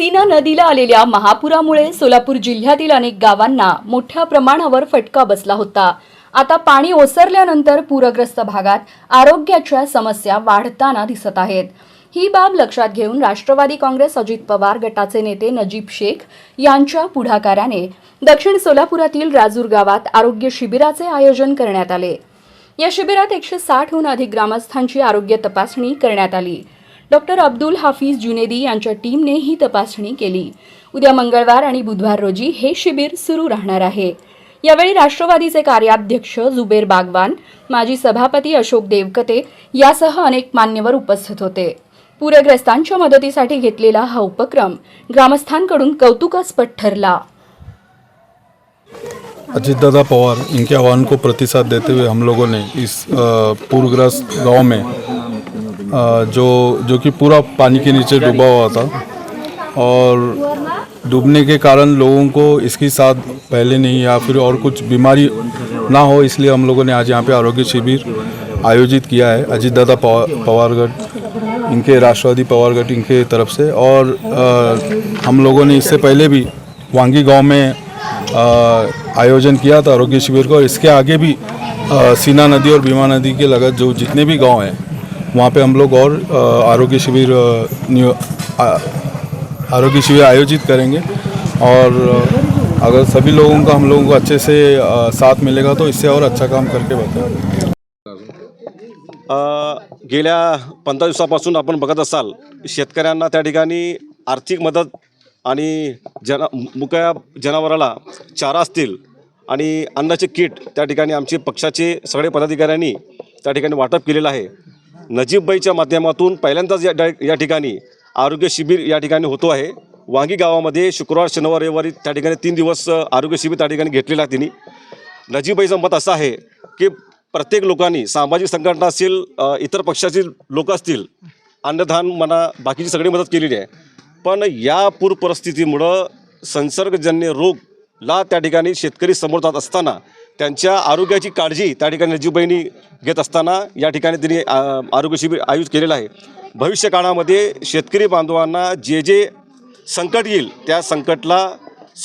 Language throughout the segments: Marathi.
सीना नदीला आलेल्या महापुरामुळे सोलापूर जिल्ह्यातील अनेक गावांना मोठ्या प्रमाणावर फटका बसला होता. आता पाणी ओसरल्यानंतर पूरग्रस्त भागात आरोग्याच्या समस्या वाढताना दिसत आहेत. ही बाब लक्षात घेऊन राष्ट्रवादी काँग्रेस अजित पवार गटाचे नेते नजीब शेख यांच्या पुढाकाराने दक्षिण सोलापुरातील राजूर गावात आरोग्य शिबिराचे आयोजन करण्यात आले. या शिबिरात एकशे साठहून अधिक ग्रामस्थांची आरोग्य तपासणी करण्यात आली. डॉक्टर अब्दुल हाफिज जुनेदी यांच्या टीमने ही तपासणी केली. उद्या मंगळवार आणि बुधवार रोजी हे शिबिर सुरू राहणार आहे. यावेळी राष्ट्रवादीचे कार्याध्यक्ष जुबेर बागवान माजी सभापती अशोक देवकते यासह अनेक मान्यवर उपस्थित होते. पूरग्रस्तांच्या मदतीसाठी घेतलेला हा उपक्रम ग्रामस्थांकडून कौतुकास्पद ठरला. अजीतदादा पवार इनके आह्वान को प्रतिसाद देते हुए हम लोगों ने इस पूरग्रस्त गांव में जो जो कि पूरा पानी के नीचे डूबा हुआ था। और डूबने के कारण लोगों को इसकी साथ पहले नहीं या फिर और कुछ बीमारी ना हो इसलिए हम लोगों ने आज यहाँ पे आरोग्य शिविर आयोजित किया है। अजीतदादा पवार पवारगढ़ इनके राष्ट्रवादी पवारगढ़ इनके तरफ़ से। और अ, हम लोगों ने इससे पहले भी वांगी गाँव में अ, आयोजन किया था आरोग्य शिविर को। और इसके आगे भी अ, सीना नदी और भीमा नदी के लगत जो जितने भी गाँव हैं वहाँ पे हम लोग और आरोग्य शिविर आरोग्य शिविर आयोजित करेंगे। और अगर सभी लोगों का हम लोगों को अच्छे से साथ मिलेगा तो इससे और अच्छा काम करके बताएंगे। गेल्या पंधरा दिवसापासून आपण बघत असाल शेतकऱ्यांना त्या ठिकाणी आर्थिक मदत आणि जना मुक्या जनावराला चारा असतील आणि अन्नाचे किट त्या ठिकाणी आमचे पक्षाचे सगळे पदाधिकाऱ्यांनी त्या ठिकाणी वाटप केलेलं आहे. नजीबबाईच्या माध्यमातून पहिल्यांदाच या या ठिकाणी आरोग्य शिबिर या ठिकाणी होतो आहे. वांगी गावामध्ये शुक्रवार शनिवार रविवारी त्या ठिकाणी तीन दिवस आरोग्य शिबिर त्या ठिकाणी घेतलेलं आहे त्यांनी नजीबाईचं मत असं आहे की प्रत्येक लोकांनी सामाजिक संघटना असेल इतर पक्षातील लोक असतील अन्नधान म्हणा बाकीची सगळी मदत केलेली आहे. पण या पूर परिस्थितीमुळं संसर्गजन्य रोगला त्या ठिकाणी शेतकरी समोर जात असताना त्यांच्या आरोग्याची काळजी त्या ठिकाणी नजीबाईंनी घेत असताना या ठिकाणी त्यांनी आरोग्य शिबिर आयोजित केलेलं आहे. भविष्य काळामध्ये शेतकरी बांधवांना जे जे संकट येईल त्या संकटला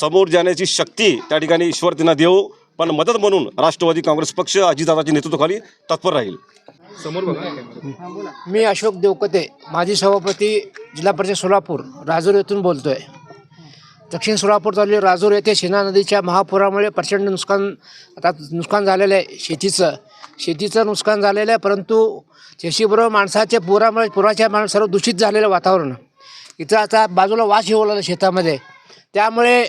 समोर जाण्याची शक्ती त्या ठिकाणी ईश्वर त्यांना देव पण मदत म्हणून राष्ट्रवादी काँग्रेस पक्ष अजितदादाच्या नेतृत्वाखाली तत्पर राहील. मी अशोक देवकते माजी सभापती जिल्हा परिषद सोलापूर राजूर येथून बोलतो आहे दक्षिण सोलापूर तालुक्यात राजूर येथे शेना नदीच्या महापुरामुळे प्रचंड नुकसान आता नुकसान झालेलं आहे शेतीचं. शेतीचं नुकसान झालेलं आहे परंतु शेतीबरोबर माणसाच्या पुरामुळे पुराच्या माण सर्व दूषित झालेलं वातावरण. इथं आता बाजूला वास येऊ लागला शेतामध्ये. त्यामुळे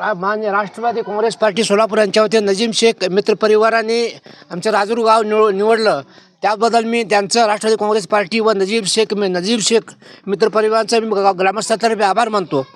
मान्य राष्ट्रवादी काँग्रेस पार्टी सोलापूर यांच्या नजीम शेख मित्रपरिवाराने आमचं राजूर गाव निव निवडलं. त्याबद्दल मी त्यांचं राष्ट्रवादी काँग्रेस पार्टी व नजीब शेख नजीब शेख मित्रपरिवाराचा मी गा- ग्रामस्थातर्फे आभार मानतो.